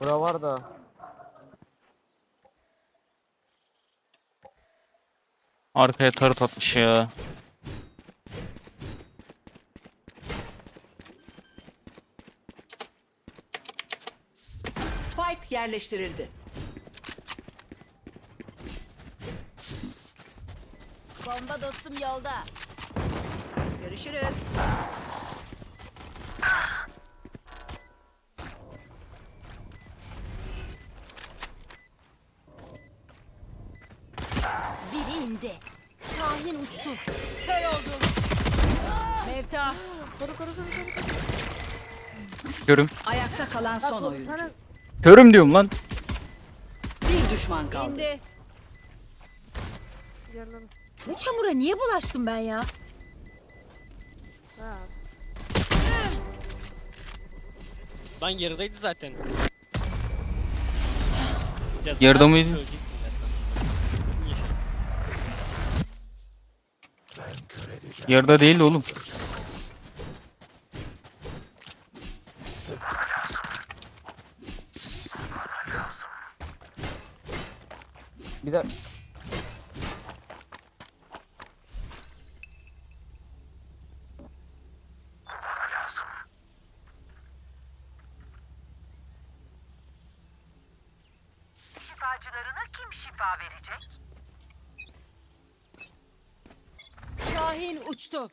Bura var da. Arkaya tarıt atmış ya. Spike yerleştirildi. Bomba dostum yolda. Görüşürüz. İndi. Şahin uçtu. Kör oldum. Mevta. Koru koru koru koru. Körüm. Ayakta kalan son oyuncu. sana. Körüm diyorum lan. Bir düşman kaldı. İndi. Yaraladım. Bu çamura niye bulaştım ben ya? Ha. Lan yarıdaydı zaten. Ya Yarıda mıydı zaten. Niye şeysin? Yarıda değil de oğlum. Bir de Şifacılarına kim şifa verecek? Şahin uçtu.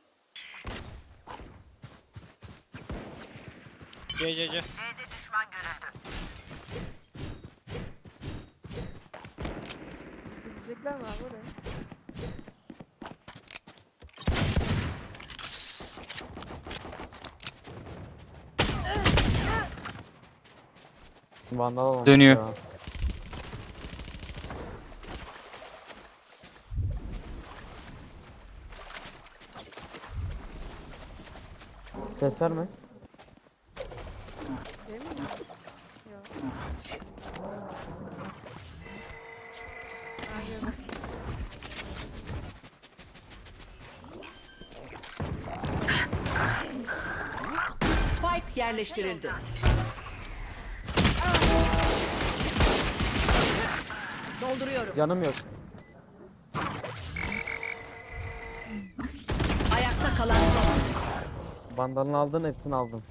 C C C. C'de düşman görüldü. Gidecekler mi abi oraya? vandal olmuş Dönüyor. ya. Ses verme. Değil mi? Yok. Ha, gördüm. Spike yerleştirildi. Dolduruyorum. Canım yok. Vandalını aldın hepsini aldım.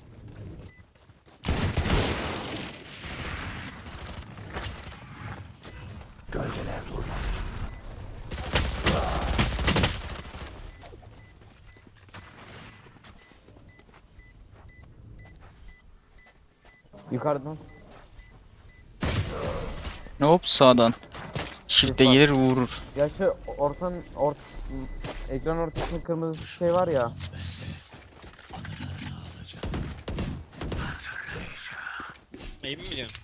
Yukarıdan. Hop sağdan. Shift'e Yukarı. gelir vurur. Ya şu ortanın ort ekran ortasında kırmızı şey var ya. Neyi mi biliyorsun?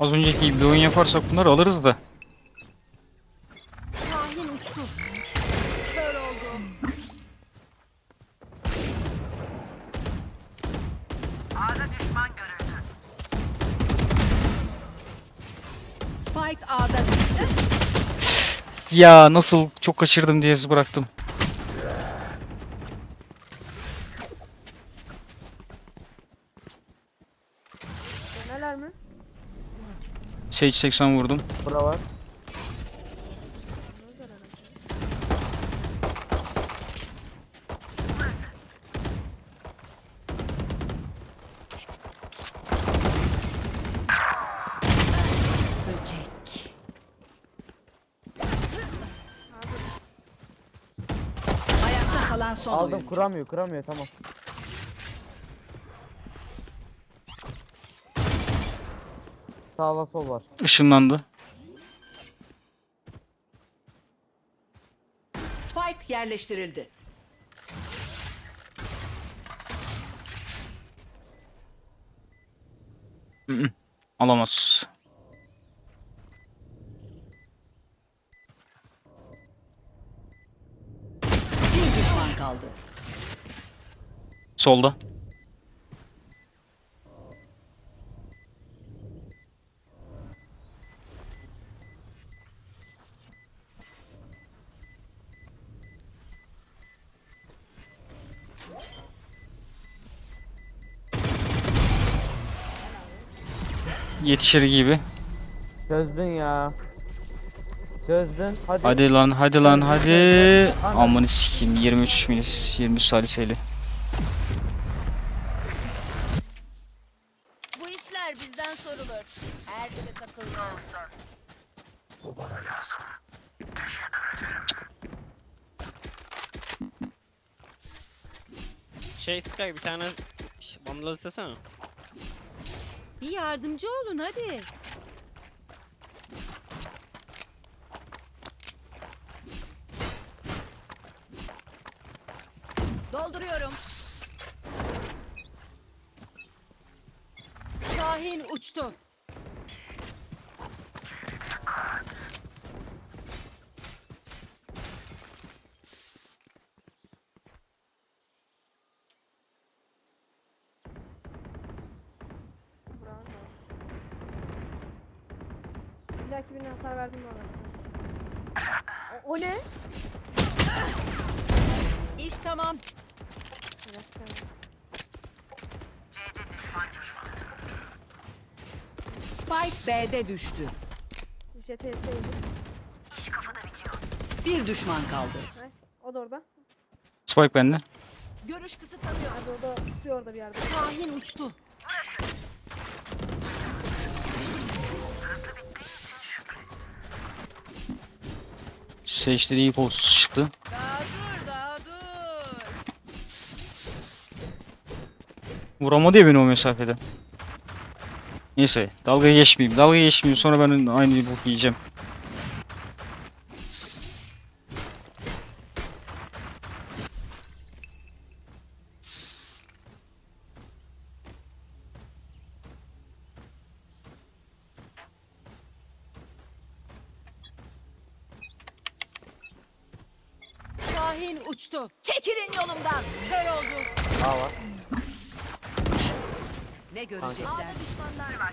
Az önceki bir oyun yaparsak bunları alırız da. Ya nasıl çok kaçırdım diye bıraktım. Neler mi? Sage 80 vurdum. Bura var. Böcek. Ayakta kalan kuramıyor kuramıyor tamam. Sağla sol var. Işınlandı. Spike yerleştirildi. Hı hı. Alamaz. Solda. Yetişir gibi. Çözdün ya. Çözdün. Hadi. Hadi lan hadi lan hadi. Aman sikim 23 milis 23 saliseyle. Şey Sky bir tane Vandal istesene. Bir yardımcı olun hadi. Dolduruyorum. Şahin uçtu. Bravo. İlla bana. O, o ne? İş tamam. C'de düşman düşman. Spike B'de düştü. JTS'ydi. İş kafada bitiyor. Bir düşman kaldı. Nice. O da orada. Spike bende. Görüş kısıtlanıyor. Hadi o da tutuyor orada bir yerde. Şahin uçtu. Seçti iyi poz çıktı. Vuramadı ya beni o mesafede. Neyse dalga geçmeyeyim. Dalga geçmeyeyim sonra ben aynı bok yiyeceğim. Şahin uçtu. Çekilin yolumdan. Kör oldu. A var. Ne görecekler? A'da düşmanlar var.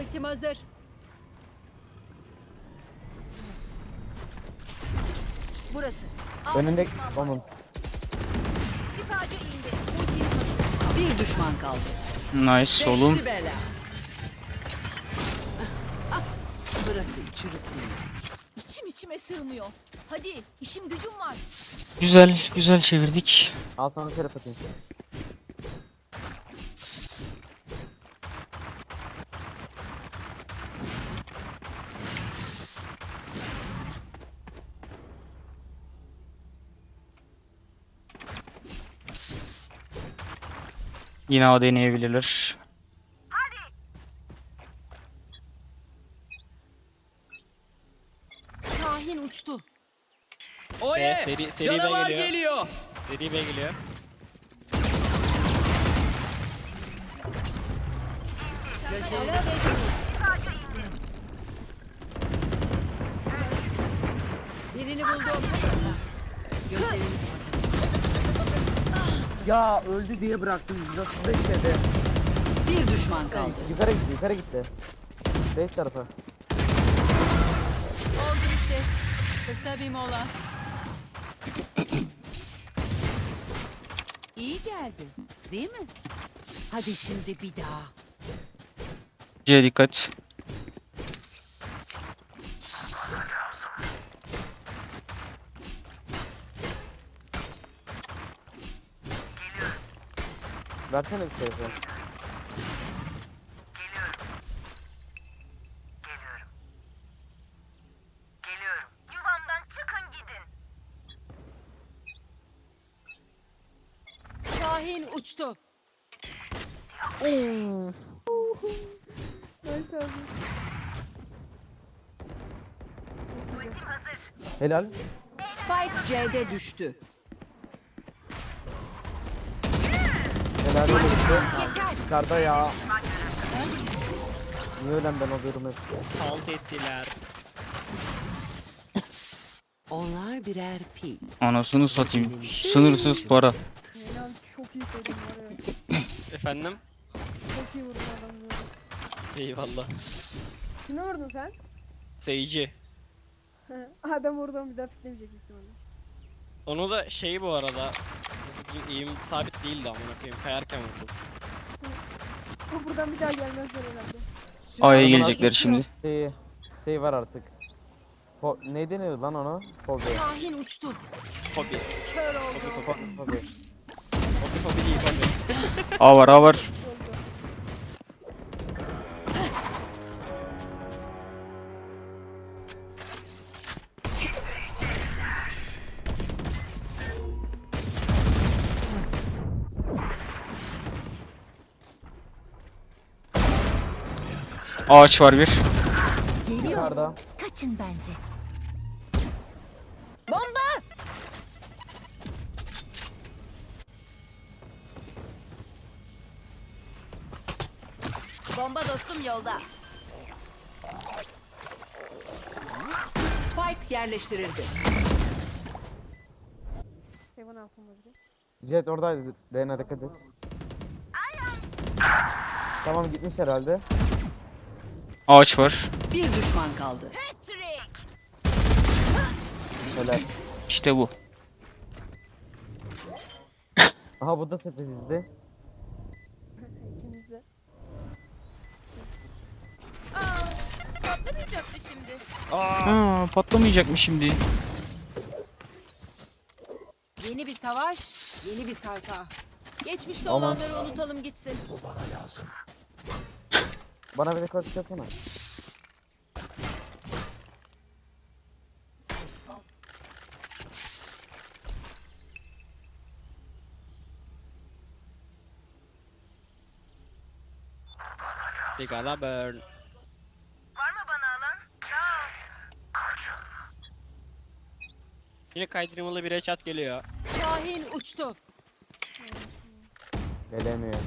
Ultim hazır. Burası. Önünde onun. Bir düşman kaldı. Nice oğlum. Beşli bela. Ah, Bırakın çürüsün. İçim içime sığmıyor. Hadi işim gücüm var. Güzel güzel çevirdik. Al sana telef atayım. Yine A deneyebilirler. Şahin uçtu. B, seri, seri B geliyor. Seri B geliyor. Birini buldum. Gözlerini Ya öldü diye bıraktım. 135 dedi. Bir düşman kaldı. Yukarı gitti, yukarı gitti. Base tarafı. Oldu işte. Kısa bir mola. İyi geldi. Değil mi? Hadi şimdi bir daha. C dikkat. Versene bir telefon. Geliyorum. Geliyorum. Geliyorum. Yuvamdan çıkın gidin. Şahin uçtu. Ultim hazır. Helal. Spike C'de düştü. İşte. Yeter. Yukarıda ya. Niye ölen ben oluyorum hep? Halt ettiler. Onlar birer pil. Anasını satayım. Sınırsız para. Helal çok iyi koydun var ya. Efendim? Çok iyi vurdun adamı. Eyvallah. Kime vurdun sen? Seyirci. Adam oradan bir daha piklemeyecek ihtimalle. Onu da şeyi bu arada. Eğim sabit değildi amına koyayım. Kayarken vurdum. O buradan bir daha gelmezler herhalde. A'ya gelecekler şimdi. Şey, şey var artık. Fo ne deniyor lan ona? Fobi. Şahin uçtu. Fobi. Kör oldu. Fobi. Fobi. Fobi fobi değil fobi. A var A var. Ağaç var bir. Yukarıda. Kaçın bence. Bomba dostum yolda. Spike yerleştirildi. Heaven altında biri. Jet oradaydı. Reyna dikkat et. Tamam gitmiş herhalde. Ağaç var. Bir düşman kaldı. Helal. İşte bu. Aha bu da sessizdi. İkimiz de. Patlamayacak mı şimdi? Ha, patlamayacak mı şimdi? Yeni bir savaş, yeni bir sayfa. Geçmişte Aman. olanları unutalım gitsin. Bana bir de kod çıkarsana. Gonna burn. Var mı bana alan? Yine kaydırmalı bir headshot geliyor. Şahin uçtu. Gelemiyor.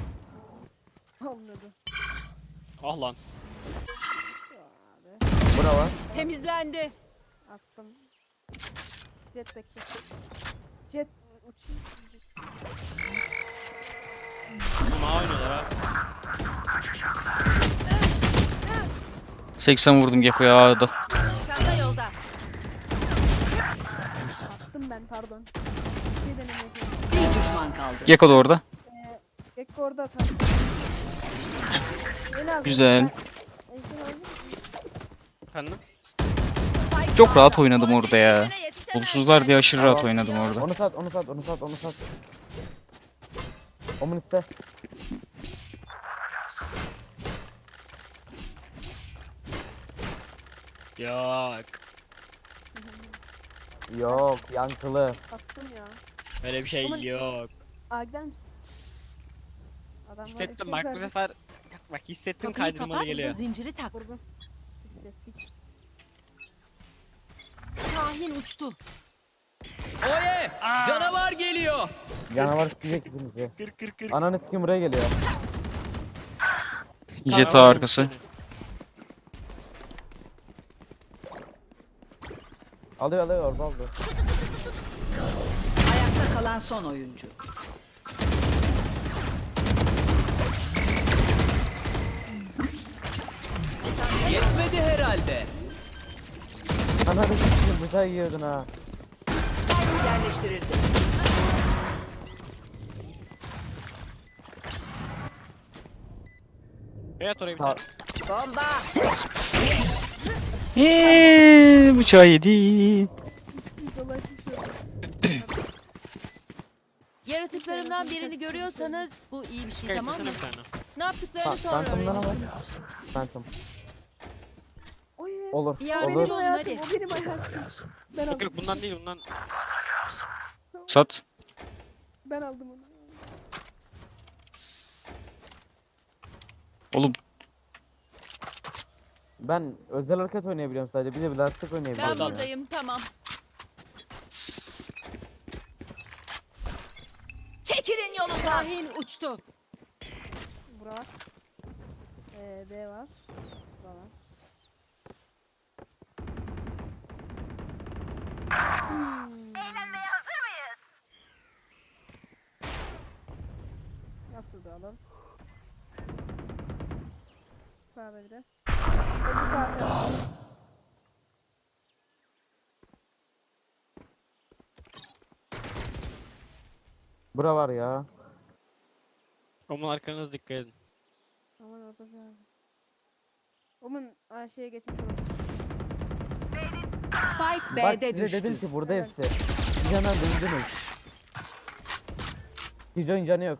Anladı. Ah lan. Abi. Bura var. Temizlendi. Attım. Jet bekle. Jet uçayım. Ama oynuyorlar ha. 80 vurdum Gekko'ya A'da. Çanta yolda. Attım ben pardon. Bir şey denemeye çalışıyorum. Bir düşman kaldı. Gekko da orada. Ee, Gekko orada atar. Güzel. Efendim? Çok rahat oynadım orada ya. Bulsuzlar diye aşırı rahat oynadım orada. Onu sat, onu sat, onu sat, onu sat. Omun iste. Yok. Yok, yankılı. Attım ya. Öyle bir şey Aman- yok. Aa gider misin? Adam var, Hissettim iki bak bu verdi. sefer. Bak hissettim Kapıyı kaydırmalı kapat geliyor. zinciri tak. Vurdum. Hissettik. Şahin uçtu. Oye! Canavar geliyor. Canavar sikecek hepinizi. Kır kır kır. Ananı sikim buraya geliyor. Jet A arkası. Alıyor alıyor orada aldı. Ayakta kalan son oyuncu. Yetmedi herhalde. Ananı sikim bıçağı yiyordun ha. Spike yerleştirildi. Evet oraya bir tane. Bomba. Eee, bıçağı yedi. Yaratıklarımdan birini görüyorsanız bu iyi bir şey tamam mı? Kaysasana bir tane. Ne yaptıklarını Bak, sonra Phantom'dan ama. öğrenirsiniz. Phantom. Olur, Yardımcı olur. Benim olun, hayatım, hadi. o benim hayatım. Ben Yok aldım, yok bundan değil bundan. Sat. ben aldım onu. Oğlum Ben özel hareket oynayabiliyorum sadece. Bir de bir lastik Ben oynayabiliyorum. ya. buradayım tamam. Çekilin yolundan. Şahin uçtu. Bura var. Ee, B var. Bura var. Hmm. Eğlenmeye hazır mıyız? Nasıl da alalım? Sağ ve bir de. Hadi sağ sağ. Bura var ya. Omun arkanız dikkat edin. Aman orada bir Omun ay, şeye geçmiş olabilir. Spike Bak B'de size düştü. dedim ki burada hepsi. Canı duydunuz. Hijo'nun canı yok.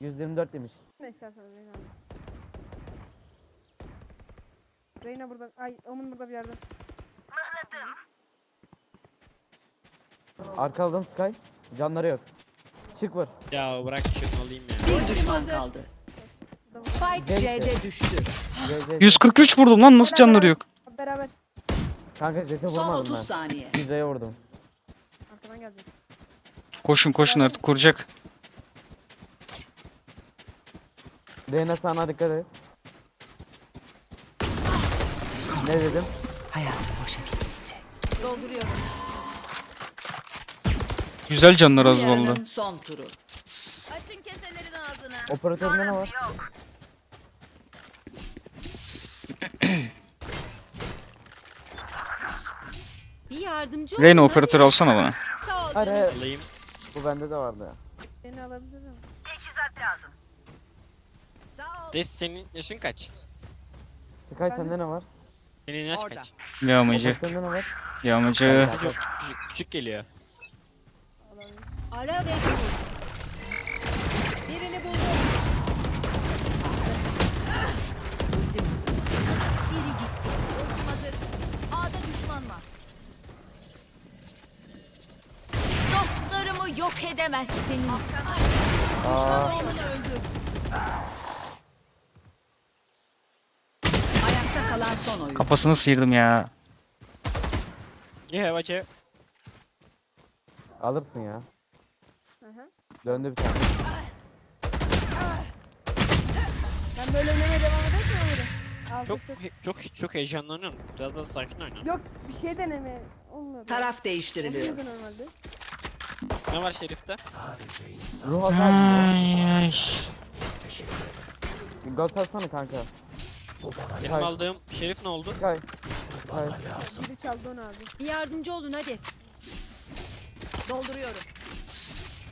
124 demiş. Ne istersen Reyna. Reyna burada. Ay Omun burada bir yerde. Mıhladım. Arkaladın Sky. Canları yok. Çık vur. Ya bırak şunu alayım ya. Bir düşman kaldı. Spike. C'de düştü. Gel, gel. 143 vurdum lan nasıl canları yok? Beraber Kanka jete Son vurmadım 30 ben. saniye. Hijo'ya vurdum. arkadan gelecek. Koşun koşun artık kuracak. Reyna sana dikkat et. Ne dedim? Hayatım boşa gitmeyecek. Dolduruyorum. Güzel canları az vallahi. son turu. Açın keselerin ağzını. Operatöründe ne var? Yok. Bir yardımcı olun. Reyna operatör alsana bana. Sağ ol Hayır canım. hayır. Alayım. Bu bende de vardı. Beni alabilirim. Teçhizat lazım. Sağ ol. Des senin yaşın kaç? Sky sende ne var? Senin yaş Orada. kaç? Yağmacı. Operatöründe ne var? Yağmacı. Küçük, küçük geliyor. Ara ve. Birini buldum. Yok edemezsiniz. Aa. Ayakta kalan son oyun. Kafasını sıyırdım ya. Ye bacı. alırsın ya. Hı hı. Döndü bir tane. Ben böyle oynamaya devam edersem alırım. Aldık Çok çok. he- çok çok heyecanlanıyorum. Biraz daha sakin oyna. Yok bir şey deneme. Olmuyor. Taraf değiştiriliyor. Oluyordu normalde. Ne var Şerif'te? Ruh hasar. Ay. Gaz atsana kanka. Benim Hayır. aldığım Şerif ne oldu? Sky. Biri çaldı onu abi. Bir yardımcı olun hadi. Dolduruyorum.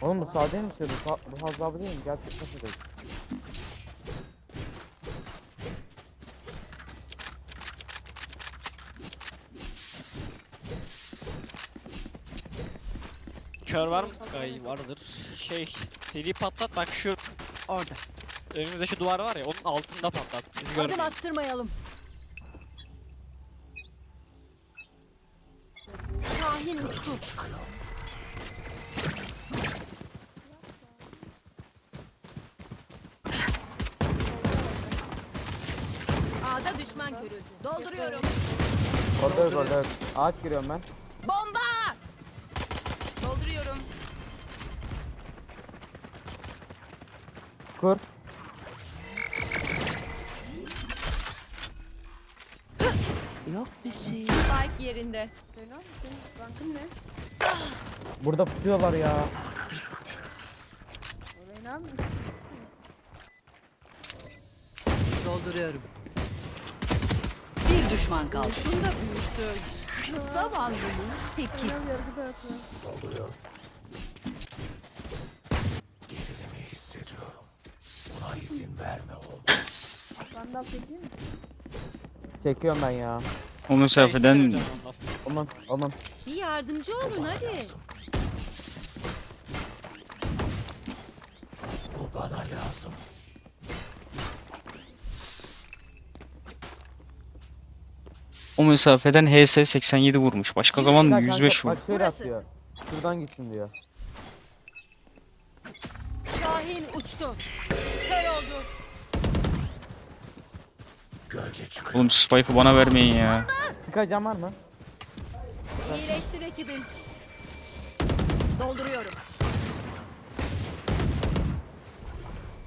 Oğlum bu sağ. Bu, sağ, bu hazabı değil mi? Gerçek nasıl değil? Kör var mı Sky? Vardır. Şey seri patlat bak şu Orada. önümüzde şu duvar var ya onun altında patlat. Bizi Adım görmeyin. attırmayalım. Kahin uçtu. A'da düşman görüldü. Dolduruyorum. Orada yok orada yok. Ağaç giriyorum ben. Bomba! Dolduruyorum. Kur. Yok bir şey. Spike yerinde. Reyna senin rankın ne? Burada pusuyorlar ya. Reyna abi. Dolduruyorum. Bir düşman kaldı. Bunda büyüsün. Zavallının tekiz. Reyna bir yargıda Vandal çekeyim mi? Çekiyorum ben ya. O mesafeden Neyse, Allah. Aman aman. Bir yardımcı olun hadi. o mesafeden HS 87 vurmuş. Başka zaman Sky kanka, 105 vurdu. Bak şöyle Burası. atıyor. Şuradan gitsin diyor. Kahin uçtu. Kör oldu. Oğlum Spike'ı bana vermeyin ya. Sky can var mı? İyileştir ekibim. Dolduruyorum.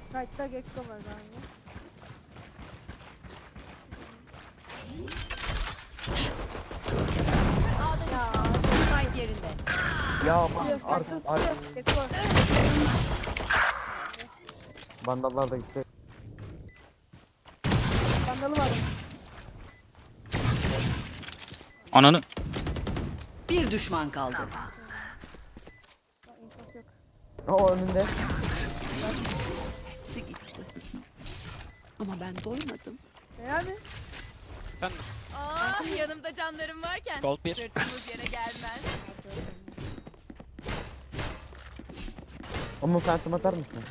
Site'da Gekko var galiba. Spike yerinde. Ya aman. Yok, Ar Gekko ar tutuyor. Gekko. bandallar da gitti. Vandalı var. Ananı. Bir düşman kaldı. O önünde. Hepsi gitti. Ama ben doymadım. E abi. Efendim Aa, yanımda canlarım varken gold 1. sırtımız yere gelmez. Omun phantom atar mısın?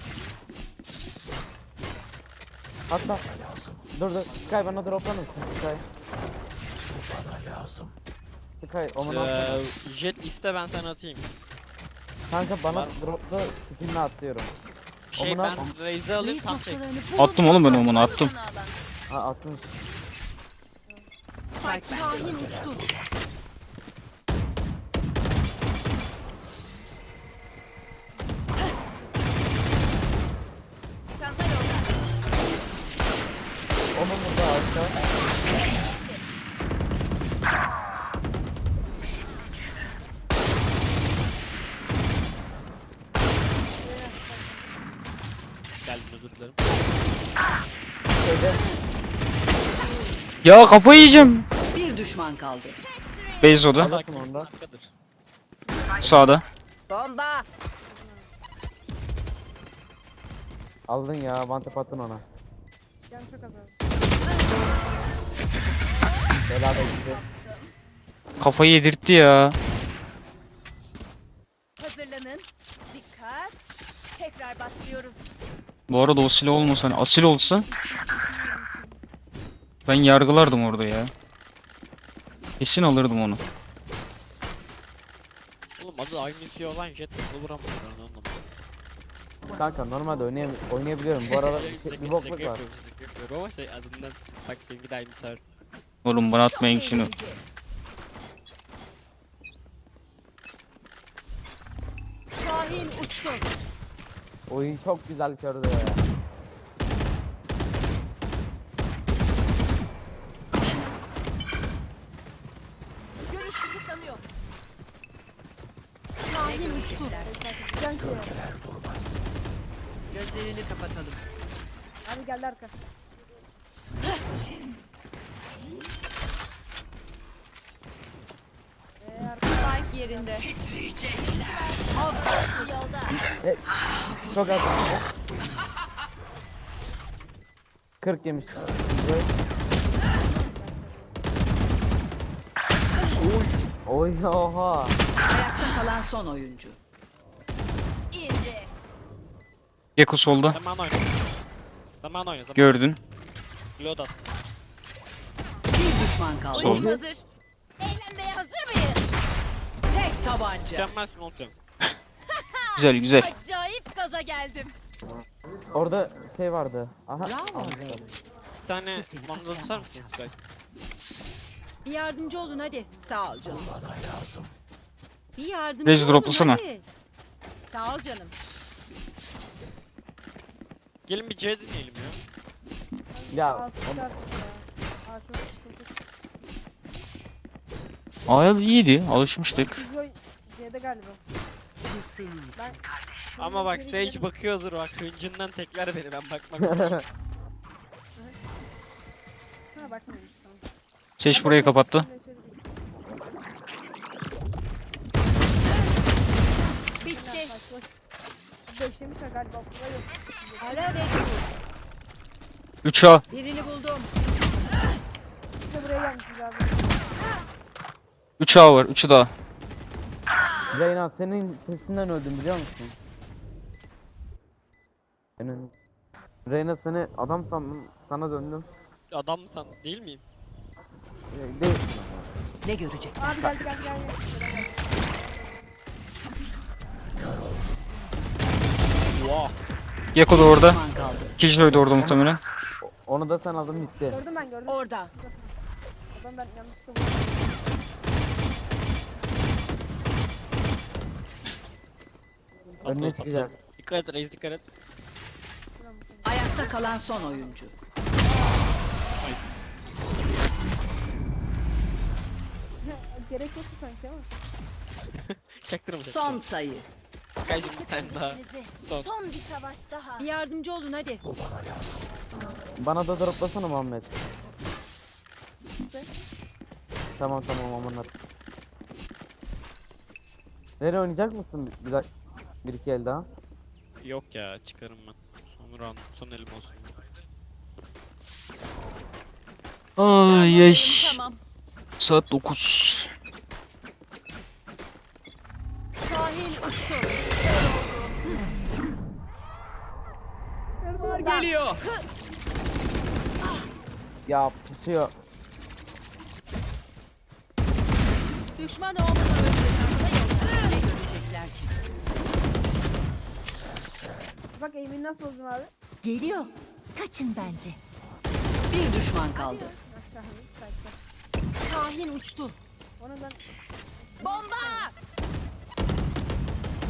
Atma. Dur dur. Sky bana droplar mısın Sky? Sky Omun. Ee, jet iste ben sana atayım. Kanka bana dropla skinle atlıyorum. Şey Omun ben. Raze'i alayım tam çek. Attım oğlum ben onu attım. Ha atmış. Spike. Kahin uçtu. Arka. Geldim özür dilerim. Şeyde. Ya kafayı yiyeceğim. Bir düşman kaldı. Beyzo'da. Arkasın, onda. arkadır. Sağda. Bomba. Aldın ya. Vantap attın ona. Can çok az abi. Bela da gitti. Kafayı yedirtti ya. Hazırlanın. Dikkat. Tekrar başlıyoruz. Bu arada o silah olmasa hani asil olsa ben yargılardım orada ya. Kesin alırdım onu. Oğlum adı aynı şey olan jet nasıl ben anlamadım. Kanka normalde oynayam oynayabiliyorum. Bu arada bir, şey, bir bokluk var. ama şey adından bak de aynı sar. Oğlum bana atmayın şunu. Kahin uçtu. Oyun çok güzel kördü ya. Görüş kısıtlanıyor. Kahin uçtu. Can ki. Gözlerini kapatalım. Abi geldi arka. Eee arka. Spike yerinde. Yolda. Çok az. 40 yemiş. Güzel. Oy oha. Ayakta kalan son oyuncu. Gecko solda. Zaman oyna. Zaman oyna zaman. Gördün. Load at. Bir düşman kaldı. Sol. Hazır. Eğlenmeye hazır mıyız? Tek tabanca. Mükemmelsin oğlum. Güzel güzel. Acayip gaza geldim. Orada şey vardı. Aha. Bravo. Bir tane kısar tutar mısın Sky? Bir yardımcı olun hadi. Sağ ol canım. Bir yardımcı Reis olun droplasana. hadi. Sağ ol canım. Gelin bir C deneyelim ya. Ya Aa sıkıntı artık ya. Aa çok sıkıntı. Aya iyiydi. Alışmıştık. C'de galiba. Ben Ama bak Sage bakıyordur bak hıncından tekler beni ben bakmam. Ha tamam. Seç burayı kapattı. Bitti. Döşlemişler galiba. Buraya yok. Ara ve vur. 3A. Birini buldum. Bir de buraya gelmişiz abi. 3A var. 3'ü daha. Zeyna senin sesinden öldüm biliyor musun? Senin Reyna seni adam sandım, sana döndüm. Adam mı san değil miyim? Ee, Değilsin ama. Ne görecek? Abi geldi geldi geldi. Wow. Gecko da orada. Killjoy da orada muhtemelen. Onu da sen aldın bitti. Gördüm ben gördüm. Orada. Adam ben yanlışlıkla vurdum. Önüne çıkacak. Dikkat et Raze dikkat et. Ayakta kalan son oyuncu. Gerek yoktu sanki ama. Çaktırma Son sayı. Sky'cım bir tane daha. Son. Son bir savaş daha. Bir yardımcı olun hadi. Bana da droplasana Muhammed. İşte. Tamam tamam aman at. Nereye oynayacak mısın? Bir. Bir iki el daha. Yok ya çıkarım ben. Son round, son elim olsun. Ay ay. Tamam. Saat 9. Şahin uçtu. Canavar geliyor. Ya pusuyor. Düşman olmadan öldü. Ne görecekler ki? Bak eğimini nasıl bozdum abi? Geliyor. Kaçın bence. Bir düşman kaldı. Bak sahne. Sakin. Şahin uçtu. Onu ben Bomba!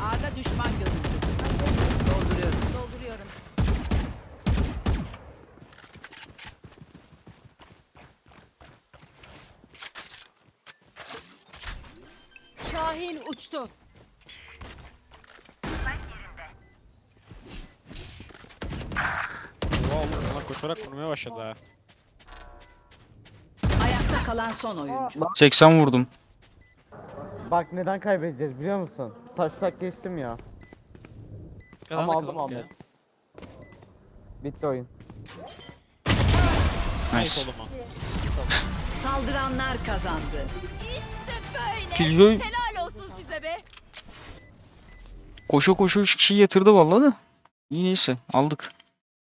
A'da düşman görüldü. Dolduruyorum. Dolduruyorum. Şahin uçtu. Oha oğlum bana koşarak vurmaya başladı ha. Ayakta kalan son oyuncu. 80 vurdum. Bak neden kaybedeceğiz biliyor musun? Taşlak geçtim ya. Ama aldım kazandık ya. Ahmet. Bitti oyun. Nice Nice. oğlum ha. Saldıranlar kazandı. İşte böyle. Killjoy Helal olsun size be. Koşu koşu 3 kişiyi yatırdı vallahi da. İyi neyse aldık.